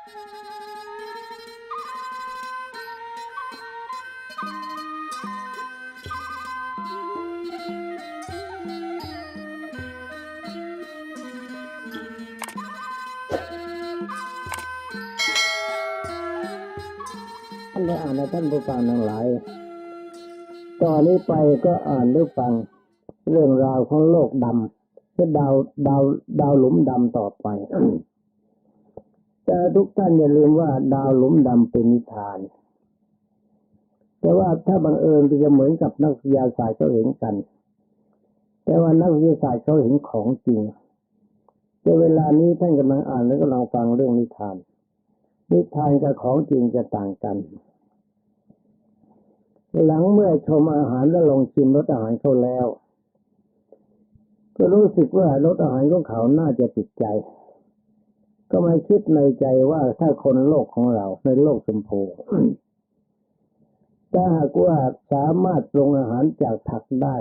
ท่านได้อ่านนะท่านผู้ฟังทั้งหลาย ต่อนนี้ไปก็อ่านหรือฟังเรื่องราวของโลกดำจะดาวดาวดาวหลุมดำต่อไป แต่ทุกท่านอย่าลืมว่าดาวหลุมดำเป็นนิทาน แต่ว่าถ้าบังเอิญจะเหมือนกับนักวิทยาศาสตร์เขาเห็นกัน แต่ว่านักวิทยาศาสตร์เขาเห็นของจริงแต่เวลานี้ท่านกำลังอ่านและกำลังฟังเรื่องนิทาน นิทานกับของจริงจะต่างกัน หลังเมื่อชมอาหารและลองชิมรสอาหารเขาแล้ว ก็รู้สึกว่ารสอาหารของเขาน่าจะติดใจ ก็มาคิดในใจว่าถ้าคนโลกของเราในโลกสมโพถ้าหากว่าสามารถปรุงอาหารจากผักได้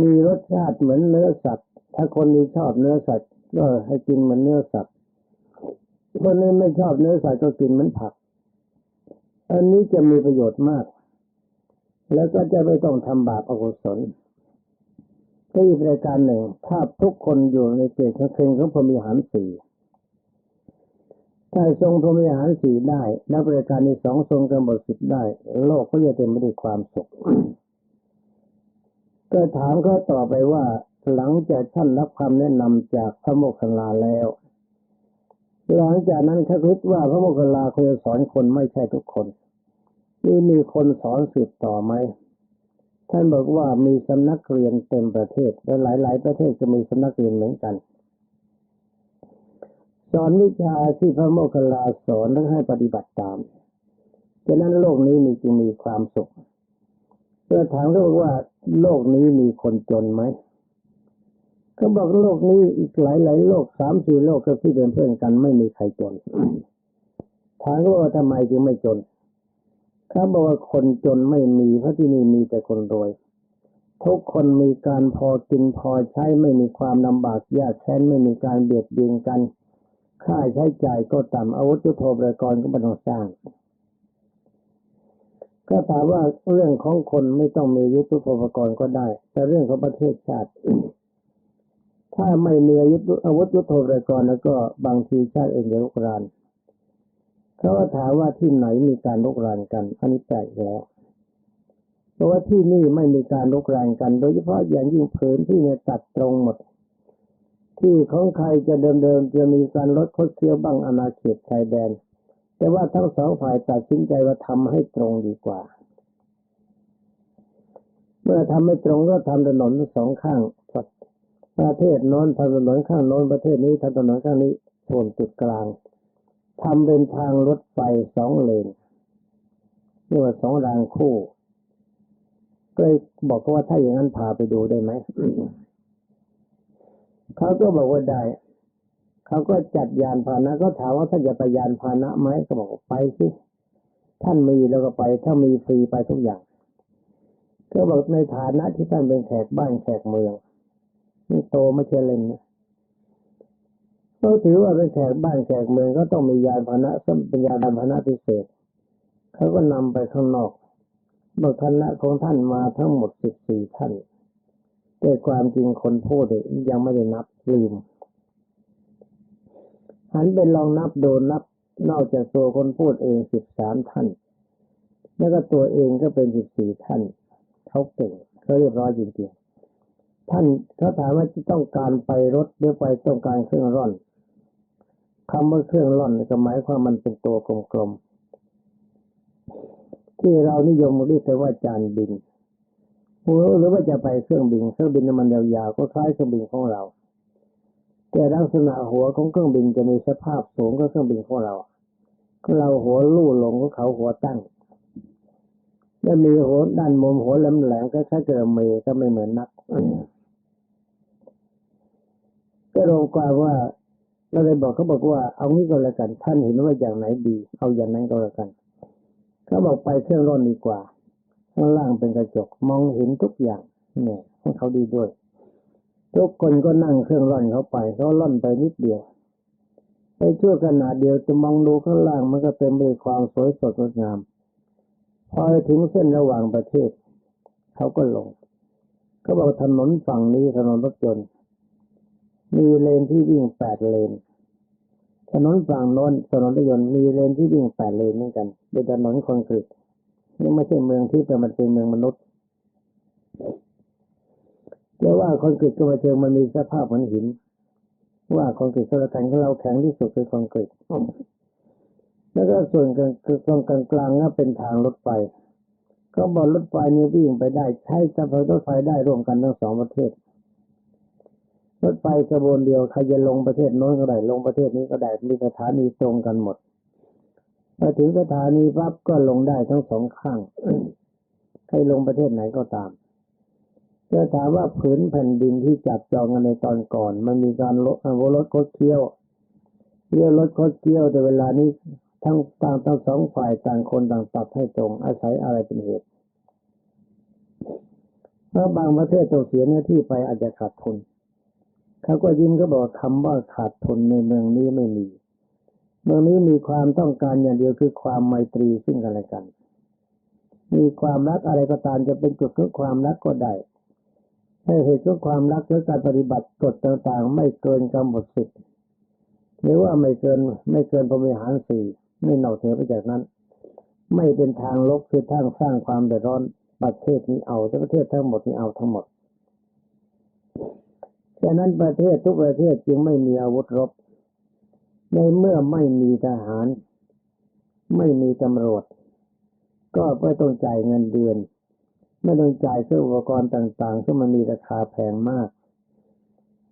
มีรสชาติเหมือนเนื้อสัตว์ ถ้าคนนี้ชอบเนื้อสัตว์ก็ให้กินเหมือนเนื้อสัตว์คนนี้ไม่ชอบเนื้อสัตว์ก็กินเหมือนผัก อันนี้จะมีประโยชน์มาก แล้วก็จะไม่ต้องทำบาปอกุศลก็อีกรายการหนึ่ง ถ้าทุกคนอยู่ในเกณฑ์ของเพลงของพรมีหารสี่ ถ้าทรงพรหมีหารสี่ได้นับรายการในสองทรงกำหนดสิบได้ โลกก็จะเต็มไปด้วยความสุขก็ถามเขาต่อไปว่าหลังจากท่านรับคำแนะนำจากพระโมคคัลลาแล้ว หลังจากนั้นเขาคิดว่าพระโมคคัลลาควรจะสอนคนไม่ใช่ทุกคนนี่มีคนสอนสืบต่อไหมท่านบอกว่ามีสำนักเรียนเต็มประเทศและหลาย ๆ ประเทศจะมีสำนักเรียนเหมือนกัน สอนวิชาที่พระโมคคัลลาสอนและให้ปฏิบัติตาม ฉะนั้นโลกนี้มีจึงมีความสุขเมื่อถามเขาบอกว่าโลกนี้มีคนจนไหมเขาบอกโลกนี้อีกหลายหลายโลกสามสี่โลกก็ที่เป็นเพื่อนกันไม่มีใครจน ถามเขาว่าทำไมจึงไม่จนเขาบอกว่าคนจนไม่มีเพราะที่นี่มีแต่คนรวย ทุกคนมีการพอกินพอใช้ไม่มีความลำบากยากแค้นไม่มีการเบียดเบียนกัน ค่าใช้จ่ายก็ต่ำอาวุธยุทโธปกรณ์ก็ไม่ต้องสร้าง ก็ถามว่าเรื่องของคนไม่ต้องมียุทโธปกรณ์ก็ได้ แต่เรื่องของประเทศชาติ ถ้าไม่มีอาวุธอาวุธยุทโธปกรณ์แล้วก็บางทีชาติเองจะลุกรานเขาก็ถามว่าที่ไหนมีการลุกรานกันอันนี้แปลกแล้วเพราะว่าที่นี่ไม่มีการลุกรานกัน โดยเฉพาะอย่างยิ่งพื้นที่เนี่ยตัดตรงหมด ที่ของใครจะเดิมๆจะมีการลดคดเคี้ยวบ้างอาณาเขตชายแดน แต่ว่าทั้งสองฝ่ายตัดสินใจว่าทำให้ตรงดีกว่า เมื่อทำให้ตรงก็ทำถนนสองข้างประเทศโน้นทำถนนข้างโน้นประเทศนี้ทำถนนข้างนี้ทวนจุดกลางทำเป็นทางรถไฟสองเลนเรียกว่าสองรางคู่ก็เลยบอกว่าถ้าอย่างนั้นพาไปดูได้ไหม เขาก็บอกว่าได้เขาก็จัดยานพาหนะก็ถามว่าท่านจะไปยานพาหนะไหมก็บอกไปสิท่านมีแล้วก็ไป ถ้ามีฟรีไปทุกอย่าง ก็บอกในฐานะที่ท่านเป็นแขกบ้านแขกเมืองนี่โตไม่ใช่เล่นนะเขาถือว่าเป็นแขกบ้านแขกเมืองก็ต้องมียานพาหนะซึ่งเป็นยานพาหนะพิเศษเขาก็นำไปข้างนอกบอคณะของท่านมาทั้งหมดสิบสี่ท่าน แต่ความจริงคนพูดเนี่ยยังไม่ได้นับลืมหันไปลองนับดูนับ นอกจากตัวคนพูดเองสิบสามท่าน แล้วก็ตัวเองก็เป็นสิบสี่ท่านเขาเก่งเขาเรียบร้อยจริงๆท่านเขาถามว่าจะต้องการไปรถหรือไปต้องการเครื่องร่อนคำว่าเครื่องร่อนก็หมายความมันเป็นตัวกลมๆที่เรานิยมเรียกว่าจานบิน หรือว่าจะไปเครื่องบินเครื่องบินน้ำมันยาวๆก็คล้ายเครื่องบินของเรา แต่ลักษณะหัวของเครื่องบินจะมีสภาพสูงกว่าเครื่องบินของเราเราหัวลู่ลงของเขาหัวตั้งและมีหัวด้านมุมหัวแหลมๆก็คล้ายๆกระเมก็ไม่เหมือนนัก ก็รวมควาว่าเราเลยบอกเขาบอกว่าเอางี้ก็แล้วกันท่านเห็นว่าอย่างไหนดี เอาอย่างนั้นก็แล้วกันเขาบอกไปเครื่องร่อนดีกว่า ข้างล่างเป็นกระจกมองเห็นทุกอย่างเนี่ยของเขาดีด้วย ทุกคนก็นั่งเครื่องร่อนเขาไปเขาล่อนไปนิดเดียวในชั่วขณะเดียวจะมองดูข้างล่างมันก็เต็มไปด้วยความสวยสดงดงามพอถึงเส้นระหว่างประเทศ เขาก็ลงก็บอกถนนฝั่งนี้ถนนรถยนต์มีเลนที่วิ่งแปดเลน ถนนฝั่งโน้นถนนรถยนต์มีเลนที่วิ่งแปดเลนเหมือนกันเป็นถนนคอนกรีต นี่ไม่ใช่เมืองที่แต่มันเป็นเมืองมนุษย์แต่ว่าคอนกรีตก็มาเจอมันมีสภาพเหมือนหิน ว่าคอนกรีตสระแข็งของเราแข็งที่สุดคือคอนกรีตแล้วก็ส่วนกลางคือตรงกลางกลางก็เป็นทางรถไฟก็บอกรถไฟนี้วิ่งไปได้ใช้สะพานรถไฟได้ร่วมกันทั้งสองประเทศรถไฟขบวนเดียวใครจะลงประเทศโน้นก็ได้ลงประเทศนี้ก็ได้มีสถานีตรงกันหมด พอถึงสถานีปั๊บก็ลงได้ทั้งสองข้างใครลงประเทศไหนก็ตามจะถามว่าผืนแผ่นดินที่จับจองกันในตอนก่อน มันมีการลดรถคดเคี้ยวเที่ยวรถคดเคี้ยวแต่เวลานี้ทั้งต่างทั้งสองฝ่ายต่างคนต่างตัดให้ตรงอาศัยอะไรเป็นเหตุเพราะบางประเทศต้องเสียเนื้อที่ไปอาจจะขาดทุนเขาก็ยิ้มก็บอกคำว่าขาดทุนในเมืองนี้ไม่มี เมืองนี้มีความต้องการอย่างเดียวคือความไมตรีซึ่งกันและกัน มีความรักอะไรก็ตามจะเป็นจุดของความรักก็ได้ให้เหตุของความรักและการปฏิบัติกฎต่างๆ ไม่เกินกำหนดสิทธิ์หรือว่าไม่เกินไม่เกินพรมิหารสี่ไม่นอกเหนือไปจากนั้น ไม่เป็นทางลบคือทางสร้างความเดือดร้อนประเทศนี้เอาแต่ประเทศทั้งหมดนี้เอาทั้งหมดฉะนั้นประเทศทุกประเทศจึงไม่มีอาวุธรบ ในเมื่อไม่มีทหาร ไม่มีตำรวจ ก็ไม่ต้องจ่ายเงินเดือน ไม่ต้องจ่ายเครื่องอุปกรณ์ต่างๆซึ่งมันมีราคาแพงมาก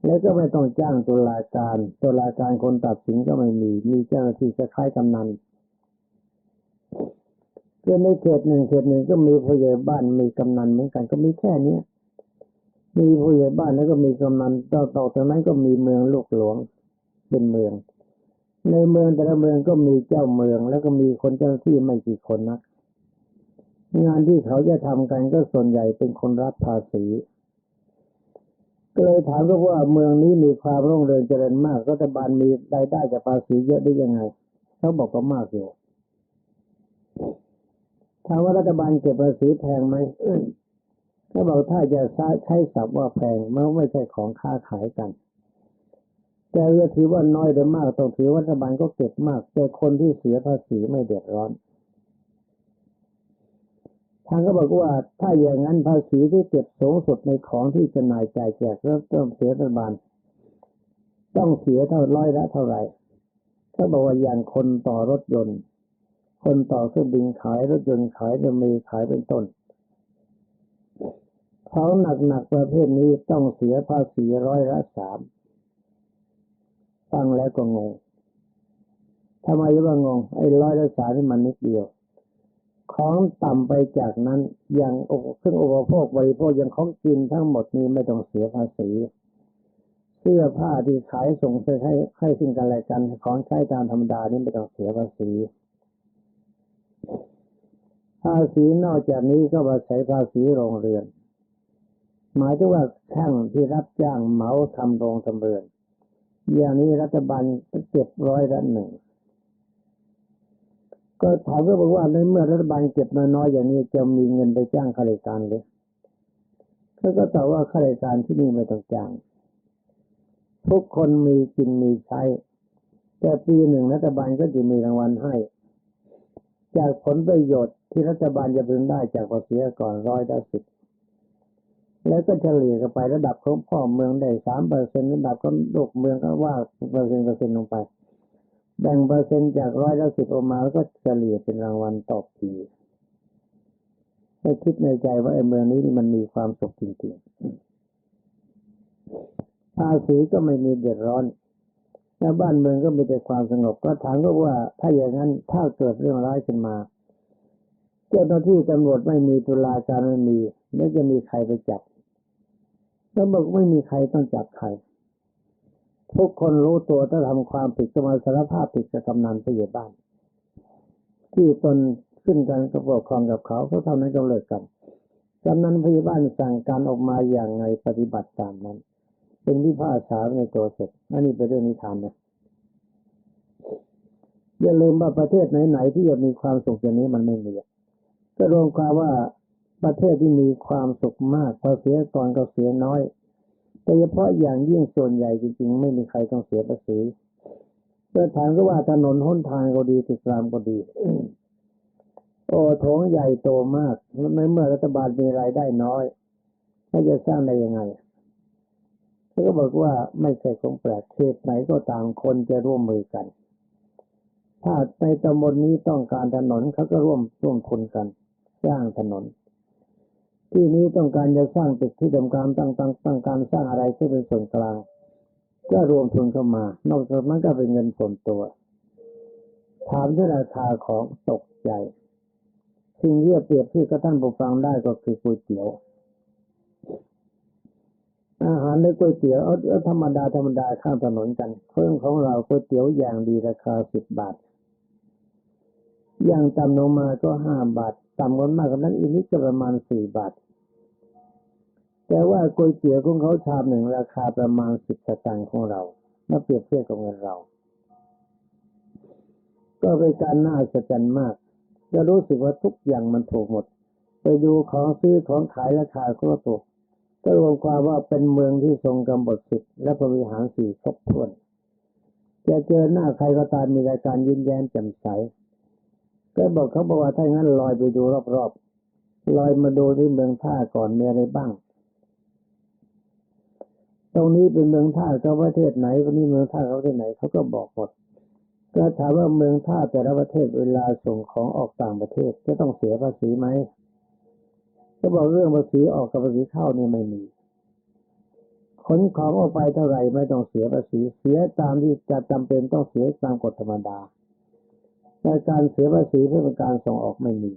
แล้วก็ไม่ต้องจ้างตุลาการตุลาการคนตัดสินก็ไม่มี มีเจ้าหน้าที่จะคล้ายกำนันเกิดในเขตหนึ่งเขตหนึ่งก็มีผู้ใหญ่บ้านมีกำนันเหมือนกันก็มีแค่เนี้ยมีผู้ใหญ่บ้านแล้วก็มีกำนันต่อต่อจากนั้นก็มีเมืองลูกหลวงเป็นเมือง ในเมืองแต่ละเมืองก็มีเจ้าเมือง แล้วก็มีคนเจ้าที่ไม่กี่คนนักงานที่เขาจะทำกันก็ส่วนใหญ่เป็นคนรับภาษีก็เลยถามก็ว่าเมืองนี้มีความรุ่งเรืองเจริญมากรัฐบาลมีรายได้จากภาษีเยอะได้ยังไงเขาบอกว่ามากอยู่ถามว่ารัฐบาลเก็บภาษีแพงไหมเขาบอกถ้าจะใช้ศัพท์ว่าแพงมันไม่ใช่ของค้าขายกัน แต่จะถือว่าน้อยหรือมากต้องถือว่ารัฐบาลก็เก็บมาก แต่คนที่เสียภาษีไม่เดือดร้อนทางก็บอกว่าถ้าอย่างนั้นภาษีที่เก็บสูงสุดในของที่จะนายจ่ายแจกเริ่มต้นเสียรัฐบาลต้องเสียเท่าร้อยละเท่าไหร่เขาบอกว่าอย่างคนต่อรถยนต์ คนต่อเครื่องบินขายรถยนต์ขายเรือมีขายเป็นต้นเขาหนักๆประเภทนี้ต้องเสียภาษีร้อยละสาม ฟังแล้วก็งงทำไมจะว่างง ไอ้ร้อยละสามนี่มันนิดเดียว ของต่ำไปจากนั้นอย่างเครื่องอุปโภคบริโภคอย่างของกินทั้งหมดนี้ไม่ต้องเสียภาษีเสื้อผ้าที่ขายส่งไปให้ให้สิ่งกันและกันของใช้ตามธรรมดานี่ไม่ต้องเสียภาษีภาษีนอกจากนี้ก็มาใช้ภาษีโรงเรือน หมายถึงว่าช่างที่รับจ้างเหมาทำโรงทำเรือน อย่างนี้รัฐบาลเก็บร้อยละหนึ่งก็ถามก็บอกว่าในเมื่อรัฐบาลเก็บน้อยๆอย่างนี้จะมีเงินไปจ้างข้าราชการหรือเขาก็ตอบว่าข้าราชการที่นี่ไม่ต้องจ้าง ทุกคนมีกินมีใช้ แต่ปีหนึ่งรัฐบาลก็จะมีรางวัลให้ จากผลประโยชน์ที่รัฐบาลจะพึงได้จากภาษีก่อนร้อยละสิบ แล้วก็เฉลี่ยกันไประดับของพ่อเมืองได้สามเปอร์เซ็นต์ระดับของลูกเมืองก็ว่าเปอร์เซ็นต์เปอร์เซ็นต์ลงไป แบ่งเปอร์เซ็นต์จากร้อยละสิบออกมาแล้วก็เฉลี่ยเป็นรางวัลตอบปีให้คิดในใจว่าไอ้เมืองนี้นี่มันมีความสุขจริงๆภาษีก็ไม่มีเดือดร้อนแล้วบ้านเมืองก็มีแต่ความสงบก็ถามก็ว่า ถ้าอย่างนั้นถ้าเกิดเรื่องร้ายขึ้นมา เจ้าหน้าที่ตำรวจไม่มีตุลาการไม่มี แล้วจะมีใครไปจับ แล้วบอกไม่มีใครต้องจับใคร ทุกคนรู้ตัวถ้าทำความผิดก็มาสารภาพผิดกับกำนันผู้ใหญ่บ้าน ที่ตนขึ้นกันกับปกครองกับเขาเขาเท่านั้นก็เลิกกันกำนันผู้ใหญ่บ้านสั่งการออกมาอย่างไงปฏิบัติตามนั้น เป็นวิพากษาในตัวเสร็จอันนี้เป็นเรื่องนิทานนะอย่าลืมว่าประเทศไหนๆที่จะมีความสุขอย่างนี้มันไม่มีก็รวมความว่า ประเทศที่มีความสุขมากภาษียกรก็เสียน้อยโดยเฉพาะอย่างยิ่งส่วนใหญ่จริงๆ ไม่มีใครต้องเสียภาษีเพื่อถามก็ว่าถนนห้นทางก็ดีติดรามก็ดีโอ้โถงใหญ่โตมากแล้วในเมื่อรัฐบาลมีรายได้น้อยถ้าจะสร้างได้ยังไงเขาก็บอกว่าไม่ใช่ของแปลกเขตไหนก็ต่างคนจะร่วมมือกัน ถ้าในตำบลนี้ต้องการถนนเขาก็ร่วมร่วมทุนกัน สร้างถนน ที่นี้ต้องการจะสร้างตึกที่ทำการตั้งตั้งตั้งการสร้างอะไรที่เป็นส่วนกลาง ก็รวมทุนเข้ามา นอกจากนั้นก็เป็นเงินส่วนตัว ถามที่ราคาของตกใจสิ่งที่จะเปรียบเที่กระท่านผู้ฟังได้ก็คือก๋วยเตี๋ยวอาหารในก๋วยเตี๋ยวเอาเอธรรมดาธรรมดาข้างถนนกันเพิ่มของเราก๋วยเตี๋ยวอย่างดีราคาสิบบาท อย่างต่ำลงมาก็ห้าบาท ต่ำกว่ามากกว่านั้นอีกนิดก็ประมาณสี่บาท แต่ว่าก๋วยเตี๋ยวของเขาชามหนึ่งราคาประมาณสิบสตางค์ของเรามาเปรียบเทียบกับเงินเรา ก็เป็นการน่าสะใจมาก จะรู้สึกว่าทุกอย่างมันถูกหมด ไปดูของซื้อของขายราคาก็ถูกก็รวมความว่าเป็นเมืองที่ทรงกำบดสิทธิ์และบริหารสี่ครบถ้วน จะเจอหน้าใครก็ตามมีรายการยิ้มแย้มแจ่มใส ก็บอกเขาบอกว่าถ้างั้นลอยไปดูรอบๆลอยมาดูที่เมืองท่าก่อนมีอะไรบ้าง ตรงนี้เป็นเมืองท่าเขาประเทศไหนวันนี้เมืองท่าเขาประเทศไหนเขาก็บอกหมดก็ถามว่าเมืองท่าแต่ละประเทศเวลาส่งของออกต่างประเทศจะต้องเสียภาษีไหมก็บอกเรื่องภาษีออกกับภาษีเข้าเนี่ยไม่มีขนของออกไปเท่าไหร่ไม่ต้องเสียภาษีเสียตามที่จะจำเป็นต้องเสียตามกฎธรรมดาแต่การเสียภาษีเพื่อเป็นการส่งออกไม่มี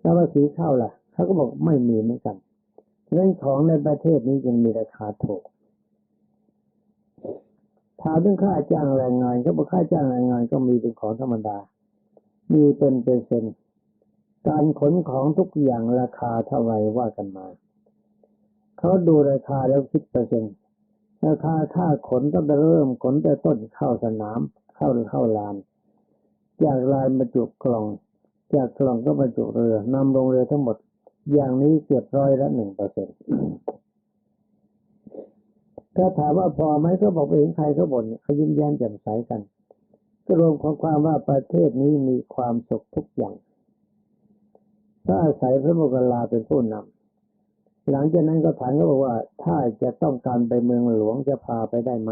แล้วภาษีเข้าล่ะเขาก็บอกไม่มีเหมือนกัน เรื่องของในประเทศนี้จึงมีราคาถูกถามเรื่องค่าจ้างแรงงาน ก็บอกค่าจ้างแรงงานก็มีเป็นของธรรมดา มีเป็นเปอร์เซ็นต์การขนของทุกอย่างราคาเท่าไรว่ากันมา เขาดูราคาแล้วคิดเปอร์เซ็นต์ราคาค่าขนตั้งแต่เริ่มขนแต่ต้นเข้าสนาม เข้าหรือเข้าลาน จากลานบรรจุกล่อง จากกล่องก็บรรจุเรือนำลงเรือทั้งหมด อย่างนี้เกือบร้อยละหนึ่งเปอร์เซ็นต์ถ้าถามว่าพอไหมก็บอกไปเห็นใครเขาบ่นเขายิ้มแย้มแจ่มใสกัน ก็รวมของความว่าประเทศนี้มีความสุขทุกอย่าง ถ้าอาศัยพระโมคคัลลาเป็นผู้นำหลังจากนั้นก็ถามเขาบอกว่า ถ้าจะต้องการไปเมืองหลวงจะพาไปได้ไหม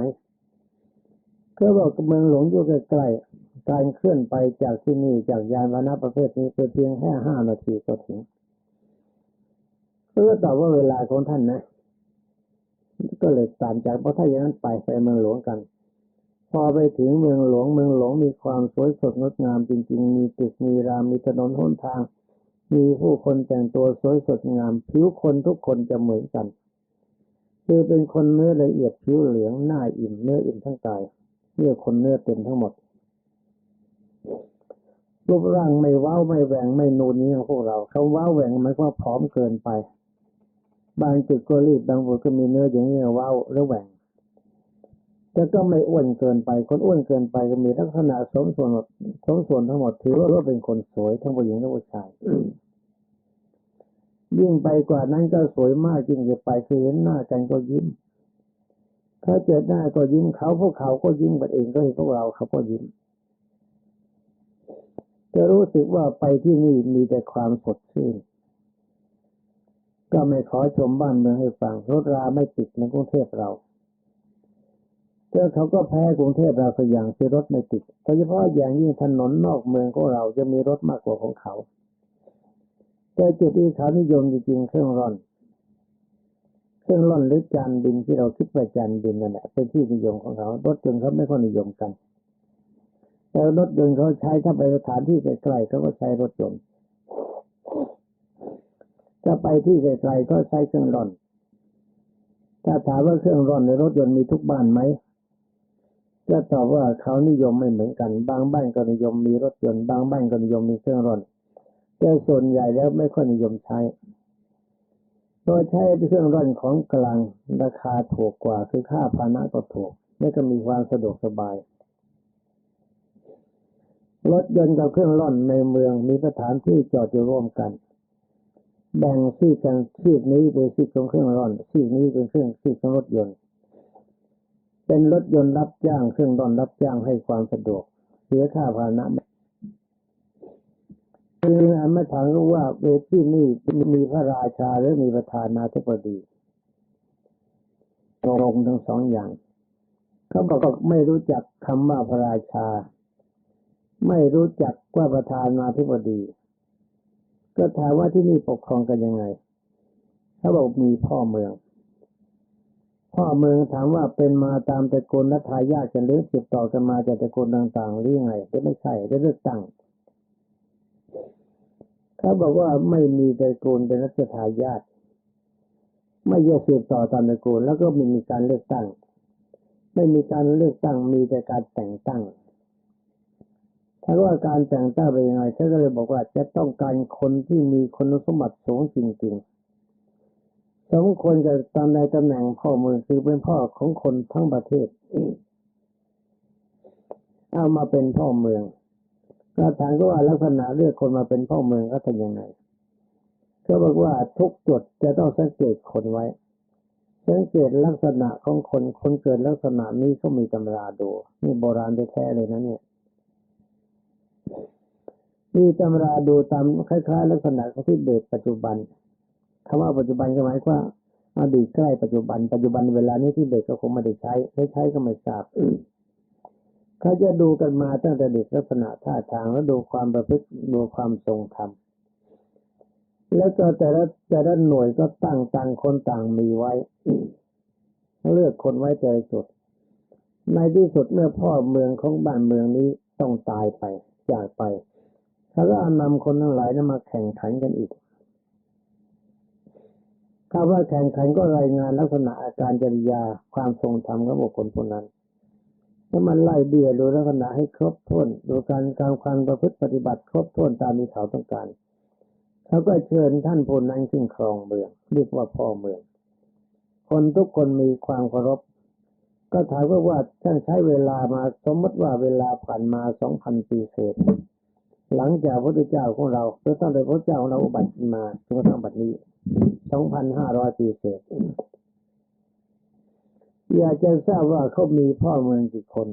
ก็บอกเมืองหลวงอยู่ใกล้ๆการเคลื่อนไปจากที่นี่จากยานพานะประเภทนี้เพียงแค่ห้านาทีก็ถึง ก็ตอบว่าเวลาของท่านนะ ก็เลยตามจากเพราะถ้าอย่างนั้นไปไปเมืองหลวงกัน พอไปถึงเมืองหลวงเมืองหลวงมีความสวยสดงดงามจริง ๆ มีตึกมีรามมีถนนหนทาง มีผู้คนแต่งตัวสวยสดงาม ผิวคนทุกคนจะเหมือนกันคือเป็นคนเนื้อละเอียดผิวเหลืองหน้าอิ่มเนื้ออิ่มทั้งกายเนื้อคนเนื้อเต็มทั้งหมดรูปร่างไม่ว้าวไม่แหว่งไม่นูนนี้ของพวกเราเขาว้าวแหว่งหมายความว่าผอมเกินไป บางจุดก็รีบบางจุดก็มีเนื้ออย่างนี้ว้าวหรือแหว่งแต่ก็ไม่อ้วนเกินไป คนอ้วนเกินไปก็มีลักษณะสมส่วนหมดสมส่วนทั้งหมดถือว่าเป็นคนสวยทั้งผู้หญิงและผู้ชายยิ่งไปกว่านั้นก็สวยมากยิ่งจะไปคือเห็นหน้ากันก็ยิ้ม ถ้าเจอหน้าก็ยิ้มเขาพวกเขาก็ยิ้มกันเองก็เห็นพวกเราเขาก็ยิ้มจะรู้สึกว่าไปที่นี่มีแต่ความสดชื่น ก็ไม่ขอชมบ้านเมืองให้ฟังรถราไม่ติดในกรุงเทพเราแต่เขาก็แพ้กรุงเทพเราสักอย่างที่รถไม่ติดโดยเฉพาะอย่างยิ่งถนนนอกเมืองของเราจะมีรถมากกว่าของเขา แต่จุดที่เขานิยมจริงๆเครื่องร่อน เครื่องร่อนหรือจานบินที่เราคิดว่าจานบินนั่นแหละเป็นที่นิยมของเขารถยนต์เขาไม่ค่อยนิยมกันแต่รถยนต์เขาใช้ถ้าไปสถานที่ไกลๆเขาก็ใช้รถยนต์ ถ้าไปที่ไกลๆก็ใช้เครื่องร่อน ถ้าถามว่าเครื่องร่อนในรถยนต์มีทุกบ้านไหมก็ตอบว่าเขานิยมไม่เหมือนกัน บางบ้านก็นิยมมีรถยนต์บางบ้านก็นิยมมีเครื่องร่อน แต่ส่วนใหญ่แล้วไม่ค่อยนิยมใช้โดยใช้เครื่องร่อนของกลางราคาถูกกว่า คือค่าพานะก็ถูกและก็มีความสะดวกสบายรถยนต์กับเครื่องร่อนในเมืองมีสถานที่จอดอยู่ร่วมกัน แบ่งซีกกันซีกนี้เป็นซีกของเครื่องร่อนซีกนี้เป็นเครื่องซีกของรถยนต์ เป็นรถยนต์รับจ้างเครื่องร่อนรับจ้างให้ความสะดวก เสียค่าพาหนะคืออันมาถามว่าเวทีนี่มีพระราชาหรือมีประธานาธิบดีตรงทั้งสองอย่างเขาบอกว่าไม่รู้จักคำว่าพระราชา ไม่รู้จักว่าประธานาธิบดี ก็ถามว่าที่นี่ปกครองกันยังไงเขาบอกมีพ่อเมือง พ่อเมืองถามว่าเป็นมาตามตระกูลและทายาทกันหรือสืบต่อกันมาจากตระกูลต่างๆหรือยังไงก็ไม่ใช่ได้เลือกตั้งเขาบอกว่าไม่มีตระกูลเป็นรัชทายาทไม่แยกสืบต่อตามตระกูลแล้วก็ไม่มีการเลือกตั้ง ไม่มีการเลือกตั้งมีแต่การแต่งตั้ง ถ้าว่าการแต่งตั้งเป็นยังไงเขาก็เลยบอกว่าจะต้องการคนที่มีคุณสมบัติสูงจริงๆ สมควรจะตามในตำแหน่งพ่อเมืองคือเป็นพ่อของคนทั้งประเทศ เอามาเป็นพ่อเมือง ก็ถามก็ว่าลักษณะเลือกคนมาเป็นพ่อเมืองก็ทำยังไง ก็บอกว่าทุกจุดจะต้องสังเกตคนไว้ สังเกตลักษณะของคน คนเกิดลักษณะนี้เขามีตำราดูนี่โบราณแท้ๆเลยนะเนี่ย มีตำราดูตามคล้ายๆ ลักษณะของที่เบสปัจจุบันคำว่าปัจจุบันก็หมายว่าอดีตใกล้ปัจจุบันปัจจุบันเวลานี้ที่เบสก็คงไม่ได้ใช้ไม่ใช้ก็ไม่ทราบเขาจะดูกันมาตั้งแต่เด็กลักษณะท่าทางแล้วดูความประพฤติดูความทรงธรรมแล้วก็แต่ละแต่ละหน่วยก็ตั้งต่างคนต่างมีไว้เลือกคนไว้แต่ละจุดในที่สุดเมื่อพ่อเมืองของบ้านเมืองนี้ต้องตายไป จากไปเขาก็นำคนทั้งหลายนั้นมาแข่งขันกันอีกคำว่าแข่งขันก็รายงานลักษณะอาการจริยาความทรงธรรมของบุคคลคนนั้นถ้ามันไล่เบี้ยดูลักษณะให้ครบถ้วนดูการการความประพฤติปฏิบัติครบถ้วนตามที่เขาต้องการเขาก็เชิญท่านพลนั้นขึ้นครองเมืองเรียกว่าพ่อเมือง คนทุกคนมีความเคารพ ก็ถามว่าว่าท่านใช้เวลามาสมมติว่าเวลาผ่านมาสองพันปีเศษ หลังจากพระพุทธเจ้าของเราหรือตั้งแต่พระเจ้าของเราอุบัติมาจนกระทั่งบัดนี้สองพันห้าร้อยปีเศษ อยากจะทราบว่าเขามีพ่อเมืองกี่คน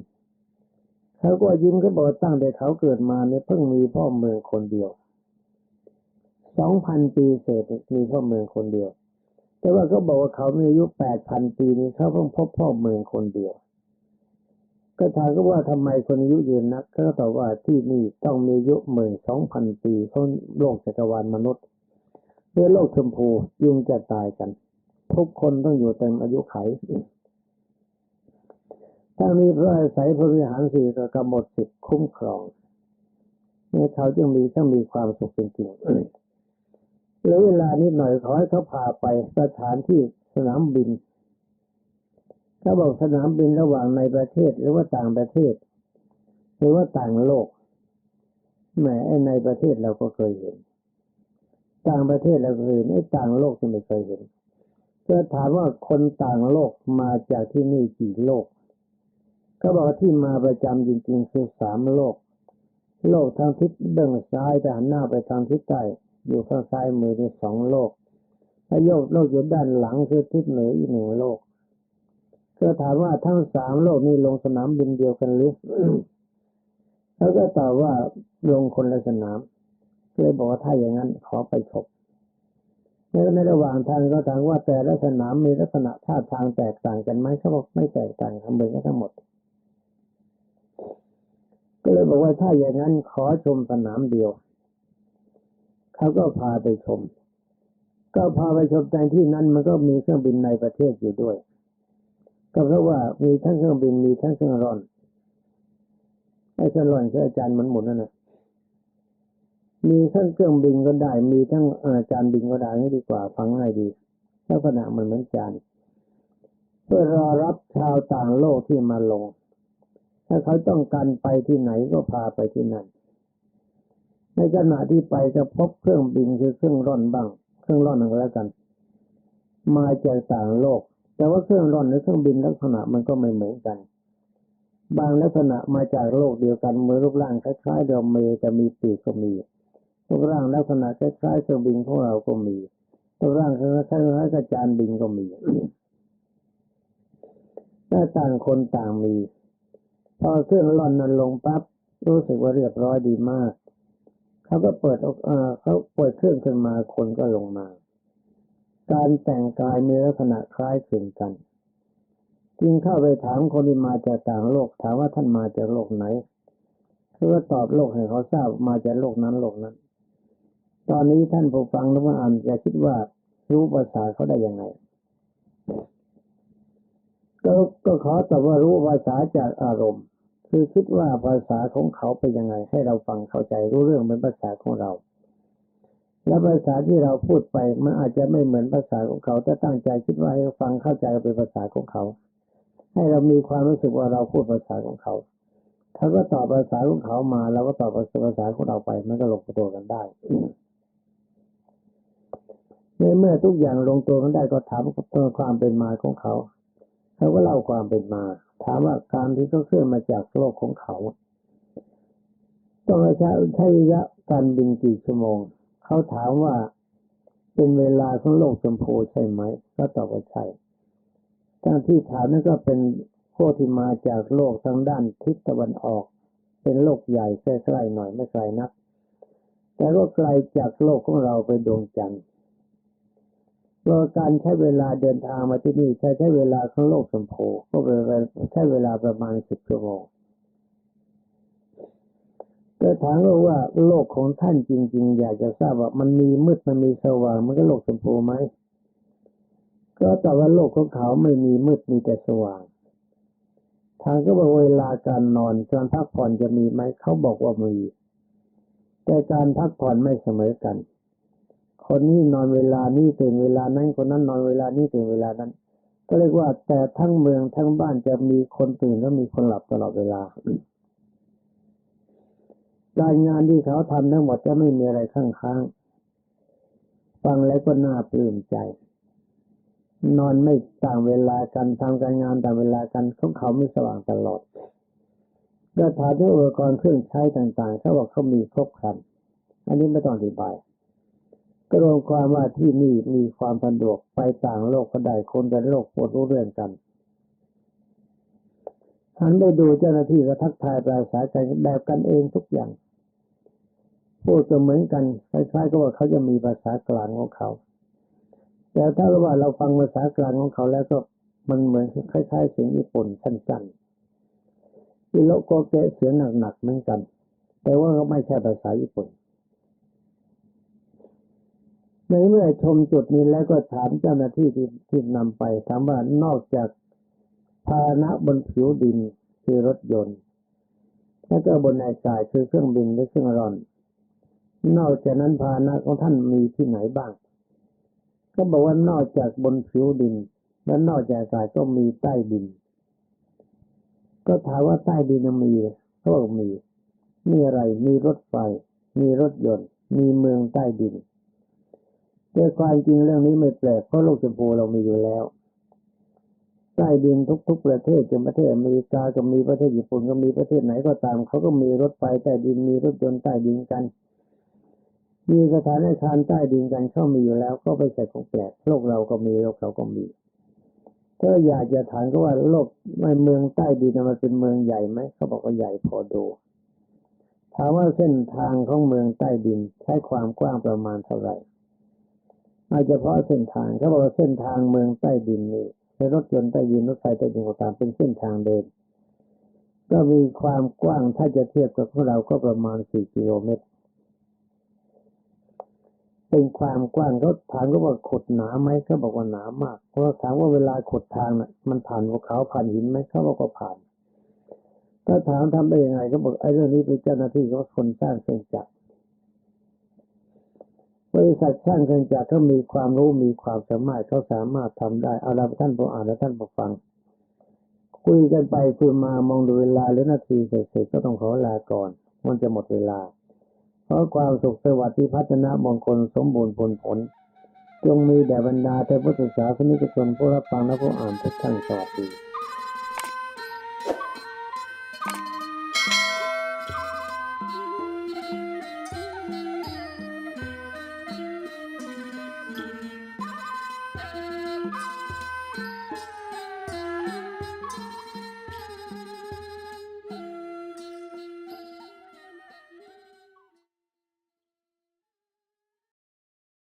เขาก็ยิ้มเขาบอกตั้งแต่เขาเกิดมาเนี่ยเพิ่งมีพ่อเมืองคนเดียวสองพันปีเศษมีพ่อเมืองคนเดียว แต่ว่าเขาบอกว่าเขามีอายุแปดพันปีนี้เขาเพิ่งพบพ่อเมืองคนเดียว ก็ถามก็ว่าทำไมคนอายุยืนนักเขาก็ตอบว่าที่นี่ต้องมีอายุหมื่นสองพันปีเขาโลกจักรวาลมนุษย์เมื่อโลกชมพูยุงจะตายกัน ทุกคนต้องอยู่เต็มอายุไขถ้ามีพระอาศัยพระวิหารสี่ก็กำหนดสิทธิคุ้มครองเนี่ยเขาจึงมีต้องมีความสุขจริงๆ แล้วเวลานิดหน่อยขอให้เขาพาไปสถานที่สนามบินเขาบอกสนามบินระหว่างในประเทศหรือว่าต่างประเทศ หรือว่าต่างโลกแหมไอ้ในประเทศเราก็เคยเห็น ต่างประเทศเราเคยเห็นไอ้ต่างโลกจะไม่เคยเห็นก็ถามว่าคนต่างโลกมาจากที่นี่กี่โลก ก็บอกที่มาประจำจริงๆคือสามโลก โลกทางทิศเบื้องซ้ายแต่หันหน้าไปทางทิศใต้ อยู่ข้างซ้ายมือที่สองโลกถ้าโยกโลกอยู่ด้านหลังคือทิศเหนืออีกหนึ่งโลกก็ถามว่าทั้งสามโลกนี้ลงสนามบินเดียวกันหรือแล้วก็ตอบว่าลงคนละสนามเลยบอกว่าถ้าอย่างนั้นขอไปชมแล้วในระหว่างทางก็ถามว่าแต่ละสนามมีลักษณะท่าทางแตกต่างกันไหมเขาบอกไม่แตกต่างกันเหมือนกันทั้งหมด ก็เลยบอกว่าถ้าอย่างนั้นขอชมสนามเดียว เขาก็พาไปชม ก็พาไปชมแต่ที่นั้นมันก็มีเครื่องบินในประเทศอยู่ด้วย ก็เพราะว่ามีทั้งเครื่องบินมีทั้งเครื่องร่อนไอ้เครื่องร่อนคืออาจารย์มันหมุนนั่นแหละมีทั้งเครื่องบินก็ได้ มีทั้งอาจารย์บินก็ได้นี่ดีกว่าฟังง่ายดีลักษณะมันเหมือนจานเพื่อรอรับชาวต่างโลกที่มาลง ถ้าเขาต้องการไปที่ไหนก็พาไปที่นั่น ในขณะที่ไปจะพบเครื่องบินคือเครื่องร่อนบ้าง เครื่องร่อนอะไรกัน มาจากต่างโลก แต่ว่าเครื่องร่อนหรือเครื่องบินลักษณะมันก็ไม่เหมือนกัน บางลักษณะมาจากโลกเดียวกันเหมือนรูปร่างคล้ายๆเรือเมย์จะมีปีกก็มีรูปร่างลักษณะคล้ายๆเครื่องบินของเราก็มีรูปร่างคล้ายๆกับจานบินก็มีถ้าต่างคนต่างมี พอเครื่องร่อนนั้นลงปั๊บรู้สึกว่าเรียบร้อยดีมาก เขาก็เปิดออกเออเขาเปิดเครื่องขึ้นมาคนก็ลงมา การแต่งกายมีลักษณะคล้ายคลึงกัน จึงเข้าไปถามคนที่มาจากต่างโลก ถามว่าท่านมาจากโลกไหนเขาก็ตอบโลกให้เขาทราบมาจากโลกนั้นโลกนั้น ตอนนี้ท่านผู้ฟังหรือว่าอ่านจะคิดว่ารู้ภาษาเขาได้ยังไงก็ก็ขอแตอบว่ารู้ภาษาจากอารมณ์ คือคิดว่าภาษาของเขาเป็นยังไง ให้เราฟังเข้าใจรู้เรื่องเป็นภาษาของเรา และภาษาที่เราพูดไปมันอาจจะไม่เหมือนภาษาของเขาแต่ตั้งใจคิดว่าให้ฟังเข้าใจเป็นภาษาของเขา ให้เรามีความรู้สึกว่าเราพูดภาษาของเขาเขาก็ตอบภาษาของเขามาเราก็ตอบภาษาของเราไปมันก็ลงตัวกันได้ในเมื่อทุกอย่างลงตัวกันได้ก็ถามความเป็นมาของเขาเขาก็เล่าความเป็นมา ถามว่าการที่เขาเคลื่อนมาจากโลกของเขาต้องใช้ใช้ระยะการบินกี่ชั่วโมง เขาถามว่าเป็นเวลาของโลกชมพูใช่ไหม ก็ตอบว่าใช่ทั้งที่ถามนั้นก็เป็นพวกที่มาจากโลกทางด้านทิศตะวันออก เป็นโลกใหญ่ใกล้ๆหน่อยไม่ไกลนัก แต่ก็ไกลจากโลกของเราไปดวงจันทร์ โดยการใช้เวลาเดินทางมาที่นี่ใช้ใช้เวลาของโลกชมพูก็เป็นใช้เวลาประมาณสิบชั่วโมงก็ถามว่าโลกของท่านจริง ๆ อยากจะทราบว่ามันมีมืดมันมีสว่างมันก็โลกชมพูไหมก็ตอบว่าโลกของเขาไม่มีมืดมีแต่สว่างทางก็บอกเวลาการนอนการพักผ่อนจะมีไหมเขาบอกว่ามีแต่การพักผ่อนไม่เสมอกัน คนนี้นอนเวลานี้ตื่นเวลานั้นคนนั้นนอนเวลานี้ตื่นเวลานั้น ก็เรียกว่า แต่ทั้งเมืองทั้งบ้านจะมีคนตื่นและมีคนหลับตลอดเวลารายงานที่เขาทำทั้งหมดจะไม่มีอะไรข้างค้างฟังแล้วก็น่าปลื้มใจ นอนไม่ต่างเวลากันทำการงานต่างเวลากันของเขาไม่สว่างตลอดก็ถามถึงอุปกรณ์เครื่องใช้ต่างๆเขาบอกเขามีครบครัน อันนี้ไม่ต้องอธิบาย ก็รวมความว่าที่นี่มีความสะดวกไปต่างโลกก็ได้คนแต่โลกปวดรู้เรื่องกันหันไปดูเจ้าหน้าที่ก็ทักทายปราศาใจแบบกันเองทุกอย่างพูดก็เหมือนกันคล้ายๆก็ว่าเขาจะมีภาษากลางของเขา แต่ถ้าว่าเราฟังภาษากลางของเขาแล้วก็มันเหมือนคล้ายๆเสียงญี่ปุ่นสั้นๆอิโลโกเกะเสียงหนักๆเหมือนกัน แต่ว่าก็ไม่ใช่ภาษาญี่ปุ่น ในเมื่อชมจุดนี้แล้วก็ถามเจ้าหน้าที่ที่ที่นำไปถามว่านอกจากพาหนะบนผิวดินคือรถยนต์ แล้วก็บนอากาศคือเครื่องบินหรือเครื่องร่อน นอกจากนั้นพาหนะของท่านมีที่ไหนบ้าง ก็บอกว่านอกจากบนผิวดิน และนอกจากอากาศก็มีใต้ดิน ก็ถามว่าใต้ดินมีเขาบอกมี มีอะไร มีรถไฟ มีรถยนต์ มีเมืองใต้ดิน แต่ความจริงเรื่องนี้ไม่แปลกเพราะโลกชมพูเรามีอยู่แล้วใต้ดินทุก ๆ ประเทศจะประเทศอเมริกาก็มีประเทศญี่ปุ่นก็มีประเทศไหนก็ตามเขาก็มีรถไฟใต้ดินมีรถยนต์ใต้ดินกัน มีสถานอาคารใต้ดินกันเขามีอยู่แล้ว ก็ไปใส่ของแปลกโลกเราก็มีโลกเขาก็มีถ้าอยากจะถามก็ว่าโลกในเมืองใต้ดินมันเป็นเมืองใหญ่ไหมเขาบอกว่าใหญ่พอดูถามว่าเส้นทางของเมืองใต้ดินใช้ความกว้างประมาณเท่าไหร่ อาจจะเพราะเส้นทางเขาบอกว่าเส้นทางเมืองใต้ดินนี่ในรถยนต์ใต้ดินรถไฟใต้ดินก็ตามเป็นเส้นทางเดิน ก็มีความกว้างถ้าจะเทียบกับพวกเราก็ประมาณสี่กิโลเมตร เป็นความกว้างเขาถามก็ว่าขุดหนาไหมเขาบอกว่าหนามากเพราะถามว่าเวลาขุดทางน่ะ มันผ่านภูเขาผ่านหินไหมเขาบอกว่าผ่านถ้าถามทำได้ยังไงก็บอกไอ้เรื่องนี้เป็นเจ้าหน้าที่เขาคนสร้างเครื่องจักรบ ริษัทช่างเครื่องจักรเขามีความรู้มีความสามารถเขาสามารถทำได้เอาละท่านผู้อ่านและท่านผู้ฟัง คุยกันไปคุยมามองดูเวลาหรือนาทีเสร็จก็ต้องขอลาก่อน มันจะหมดเวลา เพราะความสุขสวัสดิ์พัฒนามงคลสมบูรณ์ผลผล จงมีแด่บรรดาเทพพุทธศาสนิกชนผู้รับฟังและผู้อ่านทุกท่านสวัสดี